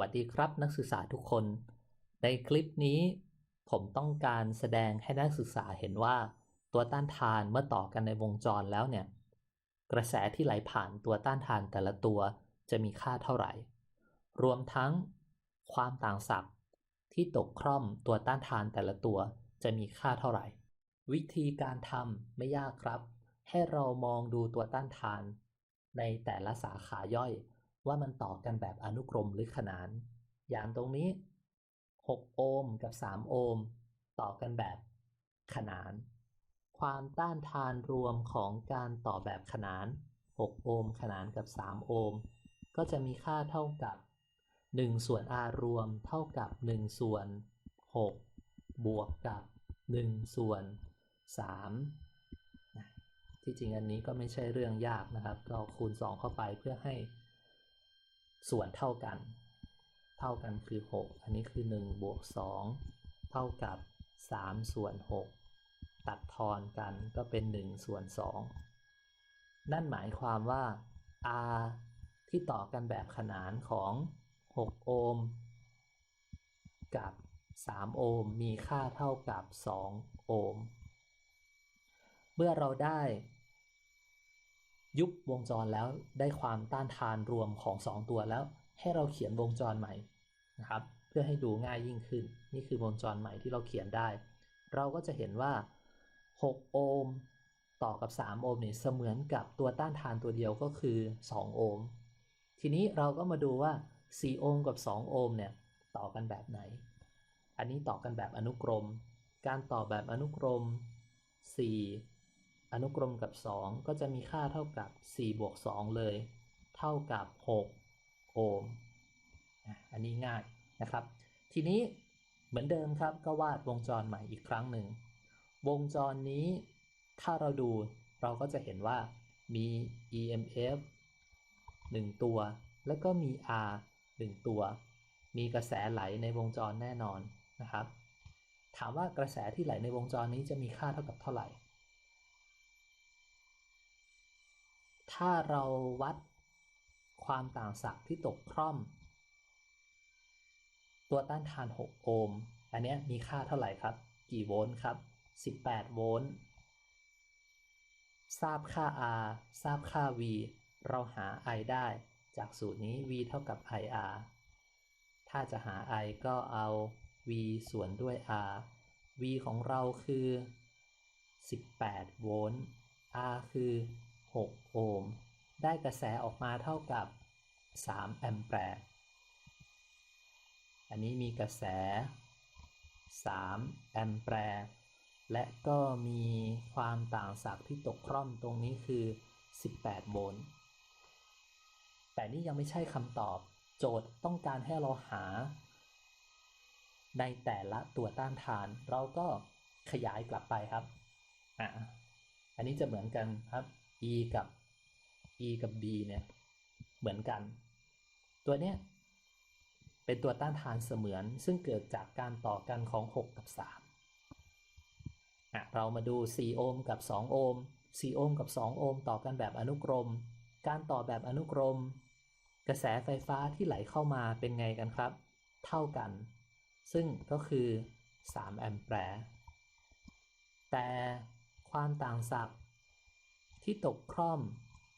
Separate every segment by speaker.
Speaker 1: วัสดีครับนักศึกษาทุกคน ในคลิปนี้ ผมต้องการแสดงให้นักศึกษาเห็นว่า ตัวต้านทานเมื่อต่อกันในวงจรแล้วเนี่ย กระแสที่ไหลผ่านตัวต้านทานแต่ละตัวจะมีค่าเท่าไหร่ รวมทั้ง ความต่างศักย์ที่ตกคร่อมตัวต้านทานแต่ละตัวจะมีค่าเท่าไหร่ วิธีการทำไม่ยากครับ ให้เรามองดูตัวต้านทาน ในแต่ละสาขาย่อย ว่ามันต่อกันแบบอนุกรมหรือขนาน อย่างตรงนี้ 6 โอห์มกับ 3 โอห์มต่อกันแบบขนาน ความต้านทานรวมของการต่อแบบขนาน 6 โอห์มขนานกับ 3 โอห์มก็จะมีค่าเท่ากับ 1 ส่วน r รวมเท่ากับ 1 ส่วน 6 บวกกับ 1 ส่วน 3 ที่จริงอันนี้ก็ไม่ใช่เรื่องยากนะครับก็คูณ 2 เข้าไปเพื่อให้ ส่วนเท่ากัน เท่ากันคือ 6 อันนี้คือ 1 บวก 2 เท่ากับ 3 ส่วน 6 ตัดทอนกันก็เป็น 1 ส่วน 2 นั่นหมายความว่า r ที่ต่อกันแบบขนานของ 6 โอห์มกับ 3 โอห์มมีค่าเท่ากับ 2 โอห์มเมื่อเราได้ ยุบวงจรแล้วได้ความต้านทานรวมของ 2 ตัวแล้ว ให้เราเขียนวงจรใหม่นะครับ เพื่อให้ดูง่ายยิ่งขึ้น นี่คือวงจรใหม่ที่เราเขียนได้ เราก็จะเห็นว่า 6 โอห์มต่อกับ 3 โอห์มเนี่ยเสมือนกับตัวต้านทานตัวเดียวก็คือ 2 โอห์มทีนี้เราก็มาดูว่า 4 โอห์มกับ 2 โอห์มเนี่ยต่อกันแบบไหน อันนี้ต่อกันแบบอนุกรม การต่อแบบอนุกรม 4 อนุกรมกับ 2 ก็จะมีค่าเท่ากับ 4 บวก 2 เลย เท่ากับ 6 โอห์มอันนี้ง่ายนะครับ ทีนี้เหมือนเดิมครับก็วาดวงจรใหม่อีกครั้งหนึ่ง วงจรนี้ถ้าเราดูเราก็จะเห็นว่ามี EMF 1 ตัว แล้วก็มี R 1 ตัว มีกระแสไหลในวงจรแน่นอนนะครับ ถามว่ากระแสที่ไหลในวงจรนี้จะมีค่าเท่ากับเท่าไหร่ ถ้าเราวัดความต่างศักย์ที่ตกคร่อม ตัวต้านทาน 6 โอห์ม อันนี้มีค่าเท่าไหร่ครับ กี่โวลต์ครับ 18 โวลต์ ทราบค่า R ทราบค่า V เราหา I ได้จากสูตรนี้ V เท่ากับ IR ถ้าจะหา I ก็เอา V ส่วนด้วย R V ของเราคือ 18 โวลต์ R คือ 6 โอห์ม ได้กระแสออกมาเท่ากับ 3 แอมแปร์ อันนี้มีกระแส 3 แอมแปร์และก็มีความต่างศักย์ที่ตกคร่อมตรงนี้คือ 18 โวลต์ แต่นี่ยังไม่ใช่คำตอบ โจทย์ต้องการให้เราหา ในแต่ละตัวต้านทาน เราก็ขยายกลับไปครับ อะ อันนี้จะเหมือนกันครับ E กับ E กับ B เนี่ยเหมือนกัน ตัวเนี้ยเป็นตัวต้านทานเสมือนซึ่งเกิดจากการต่อกันของ 6 กับ3อะเรามาดู 4 โอห์มกับ 2 โอห์ม 4 โอห์มกับ 2 โอห์มต่อกันแบบอนุกรม การต่อแบบอนุกรม กระแสไฟฟ้าที่ไหลเข้ามาเป็นไงกันครับ เท่ากัน ซึ่งก็คือ 3 แอมแปร์แต่ความต่างศักย์ ที่ตกคร่อม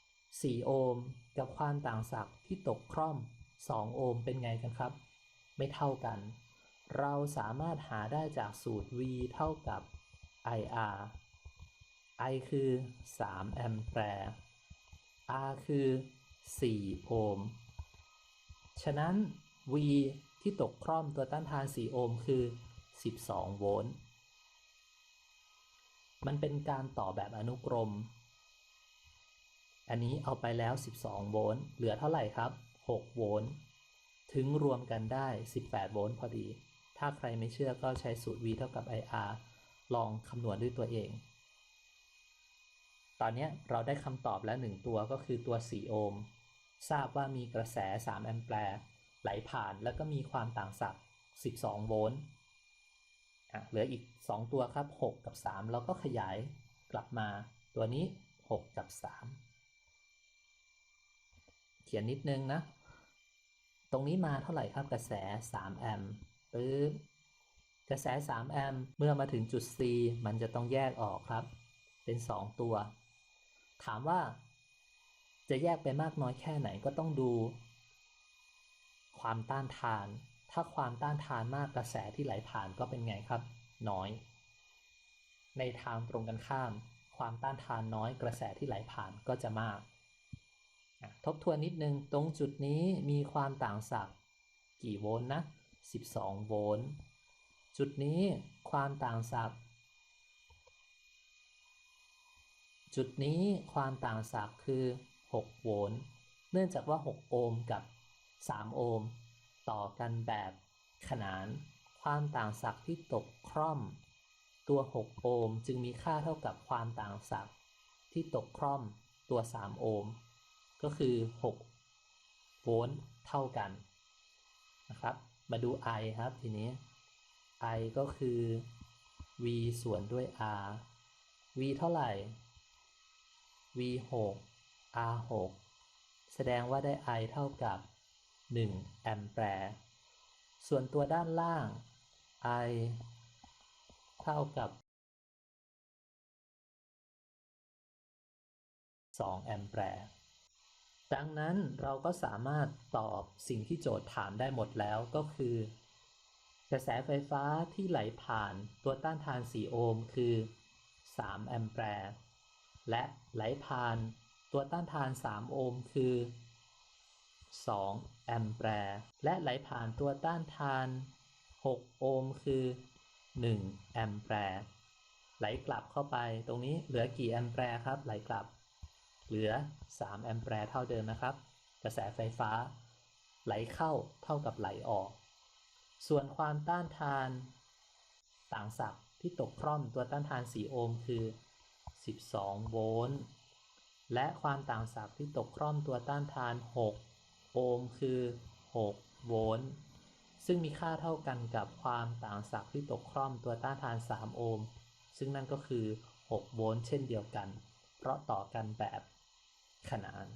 Speaker 1: 4 โอห์มกับความต่างศักย์ที่ตกคร่อม 2 โอห์มเป็นไงกันครับ ไม่เท่ากัน เราสามารถหาได้จากสูตร V เท่ากับ IR I คือ 3 แอมแปร์ R คือ 4 โอห์ม ฉะนั้น V ที่ตกคร่อมตัวต้านทาน 4 โอห์มคือ 12 โวลต์ มันเป็นการต่อแบบอนุกรม อันนี้เอาไปแล้ว 12 โวลต์ เหลือเท่าไหร่ครับ 6 โวลต์ ถึงรวมกันได้ 18 โวลต์พอดี ถ้าใครไม่เชื่อก็ใช้สูตร V เท่ากับ IR ลองคำนวณด้วยตัวเอง ตอนนี้เราได้คำตอบแล้ว 1 ตัวก็คือตัว 4 โอห์ม ทราบว่ามีกระแส 3 แอมแปร์ไหลผ่านแล้วก็มีความต่างศักย์12 โวลต์เหลืออีก 2 ตัวครับ 6 กับ 3 เราก็ขยายกลับมา ตัวนี้ 6 กับ 3 เขียนนิดนึงนะ ตรงนี้มาเท่าไหร่ครับกระแส 3 แอมป์ปึ๊บกระแส 3 แอมป์เมื่อมาถึงจุด C มันจะต้องแยกออกครับ เป็น 2 ตัว ถามว่าจะแยกไปมากน้อยแค่ไหนก็ต้องดู ความต้านทาน ถ้าความต้านทานมากกระแสที่ไหลผ่านก็เป็นไงครับ น้อย ในทางตรงกันข้าม ความต้านทานน้อยกระแสที่ไหลผ่านก็จะมาก ทบทวนนิดนึง ตรงจุดนี้มีความต่างศักย์กี่โวลต์นะ 12 โวลต์ จุดนี้ความต่างศักย์จุดนี้ความต่างศักย์คือ 6 โวลต์ เนื่องจากว่า 6 โอห์มกับ 3 โอห์มต่อกันแบบขนาน ความต่างศักย์ที่ตกคร่อม ตัว 6 โอห์มจึงมีค่าเท่ากับความต่างศักย์ที่ตกคร่อมตัว 3 โอห์ม ก็คือ 6 โวลต์เท่ากันนะครับ มาดู I ครับทีนี้ I ก็คือ V ส่วนด้วย R V เท่าไหร่ V 6 R 6แสดงว่าได้ I เท่ากับ 1 แอมแปร์ส่วนตัวด้านล่าง I เท่ากับ 2 แอมแปร์ ดังนั้นเราก็สามารถตอบสิ่งที่โจทย์ถามได้หมดแล้วก็คือ กระแสไฟฟ้าที่ไหลผ่านตัวต้านทาน 4 โอห์มคือ 3 แอมแปร์ และไหลผ่านตัวต้านทาน 3 โอห์มคือ 2 แอมแปร์และไหลผ่านตัวต้านทาน 6 โอห์มคือ 1 แอมแปร์ไหลกลับเข้าไปตรงนี้เหลือกี่แอมแปร์ครับไหลกลับ เหลือ 3 แอมแปร์เท่าเดิมนะครับ กระแสไฟฟ้า ไหลเข้าเท่ากับไหลออก ส่วนความต้านทานต่างศักย์ที่ตกคร่อมตัวต้านทาน 4 โอห์มคือ 12 โวลต์และความต่างศักย์ที่ตกคร่อมตัวต้านทาน 6 โอห์มคือ 6 โวลต์ซึ่งมีค่าเท่ากันกับความต่างศักย์ที่ตกคร่อมตัวต้านทาน 3 โอห์มซึ่งนั่นก็คือ 6 โวลต์เช่นเดียวกัน เพราะต่อกันแบบ ขนาน